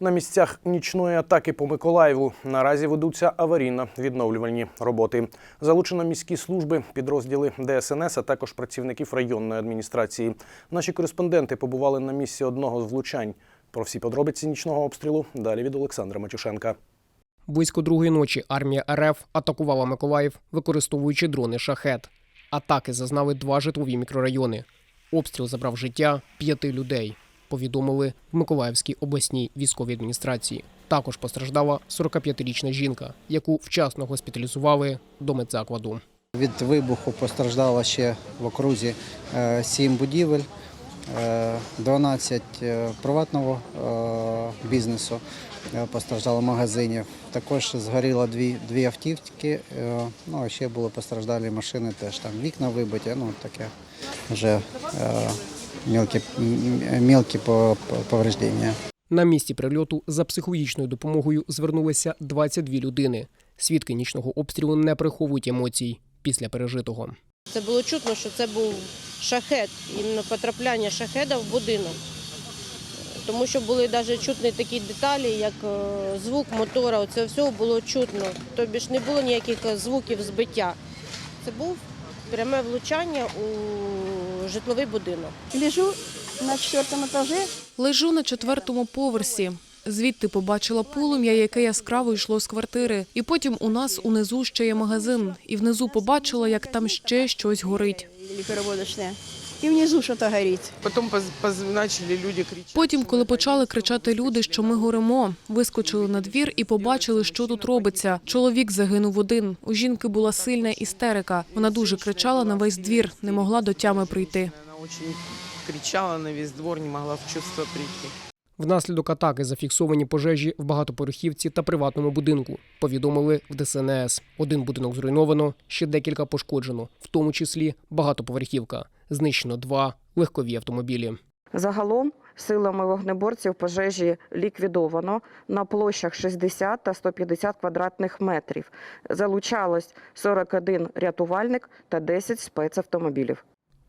На місцях нічної атаки по Миколаєву наразі ведуться аварійно-відновлювальні роботи. Залучено міські служби, підрозділи ДСНС, а також працівників районної адміністрації. Наші кореспонденти побували на місці одного з влучань. Про всі подробиці нічного обстрілу далі від Олександра Матюшенка. Близько другої ночі армія РФ атакувала Миколаїв, використовуючи дрони шахет. Атаки зазнали два житлові мікрорайони. Обстріл забрав життя п'яти людей. Повідомили в Миколаївській обласній військовій адміністрації. Також постраждала 45-річна жінка, яку вчасно госпіталізували до медзакладу. Від вибуху постраждало ще в окрузі сім 7 будівель, е, 12 е, приватного е, бізнесу е, постраждало магазинів. Також згоріло дві, дві автівки, е, ну а ще були постраждалі машини, теж там вікна вибиті, ну таке вже е, мілкі, мілкі по- по- повреждення. На місці прильоту за психологічною допомогою звернулися 22 людини. Свідки нічного обстрілу не приховують емоцій після пережитого. Це було чутно, що це був шахет, іменно потрапляння шахеда в будинок. Тому що були навіть чутні такі деталі, як е, звук мотора. Це все було чутно. Тобі ж не було ніяких е, звуків збиття. Це був пряме влучання у житловий будинок. Лежу на четвертом этаже. Лежу на четвертому поверсі. Звідти побачила полум'я, яке яскраво йшло з квартири. І потім у нас унизу ще є магазин. І внизу побачила, як там ще щось горить. И внизу что-то горит. Потом поз- поз- люди кричать. Потім, коли почали кричати люди, що ми горимо, вискочили на двір і побачили, що тут робиться. Чоловік загинув один. У жінки була сильна істерика. Вона дуже кричала на весь двір, не могла до тями прийти. Она очень кричала на весь двор, не могла в чувство прийти. Внаслідок атаки зафіксовані пожежі в багатоповерхівці та приватному будинку. Повідомили в ДСНС. Один будинок зруйновано, ще декілька пошкоджено, в тому числі багатоповерхівка. Знищено два легкові автомобілі. Загалом силами вогнеборців пожежі ліквідовано на площах 60 та 150 квадратних метрів. Залучалось 41 рятувальник та 10 спецавтомобілів.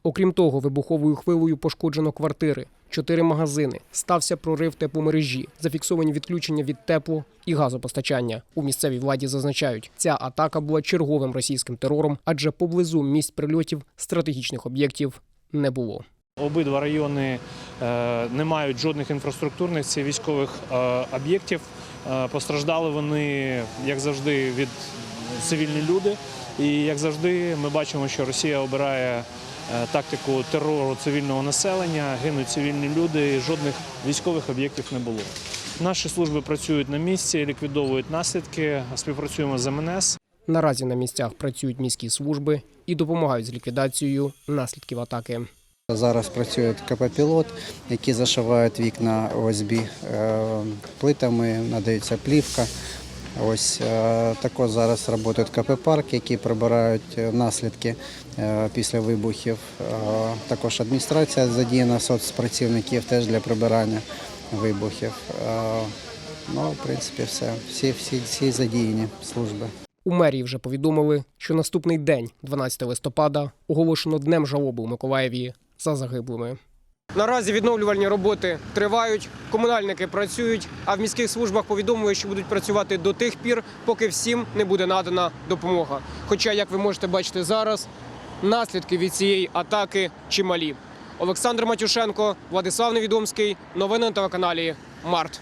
Окрім того, вибуховою хвилею пошкоджено квартири, чотири магазини. Стався прорив тепломережі, зафіксовані відключення від тепло і газопостачання. У місцевій владі зазначають, ця атака була черговим російським терором, адже поблизу місць прильотів стратегічних об'єктів не було. Обидва райони е, не мають жодних інфраструктурних чи військових е, об'єктів. Е, Постраждали вони, як завжди, від цивільні люди. І як завжди, ми бачимо, що Росія обирає тактику терору цивільного населення, гинуть цивільні люди, і жодних військових об'єктів не було. Наші служби працюють на місці, ліквідовують наслідки, співпрацюємо з МНС. Наразі на місцях працюють міські служби і допомагають з ліквідацією наслідків атаки. Зараз працюють КП «Пілот», які зашивають вікна ОСБ е, плитами, надається плівка. Ось е, також зараз працюють КП «Парк», які прибирають е, наслідки е, після вибухів. Також адміністрація задіяна соцпрацівників теж для прибирання вибухів. Ну, в принципі, все. Всі, всі, всі задіяні служби. У мерії вже повідомили, що наступний день, 12 листопада, оголошено днем жалоби у Миколаєві за загиблими. Наразі відновлювальні роботи тривають, комунальники працюють, а в міських службах повідомили, що будуть працювати до тих пір, поки всім не буде надана допомога. Хоча, як ви можете бачити зараз, наслідки від цієї атаки чималі. Олександр Матюшенко, Владислав Невідомський. Новини на телеканалі Март.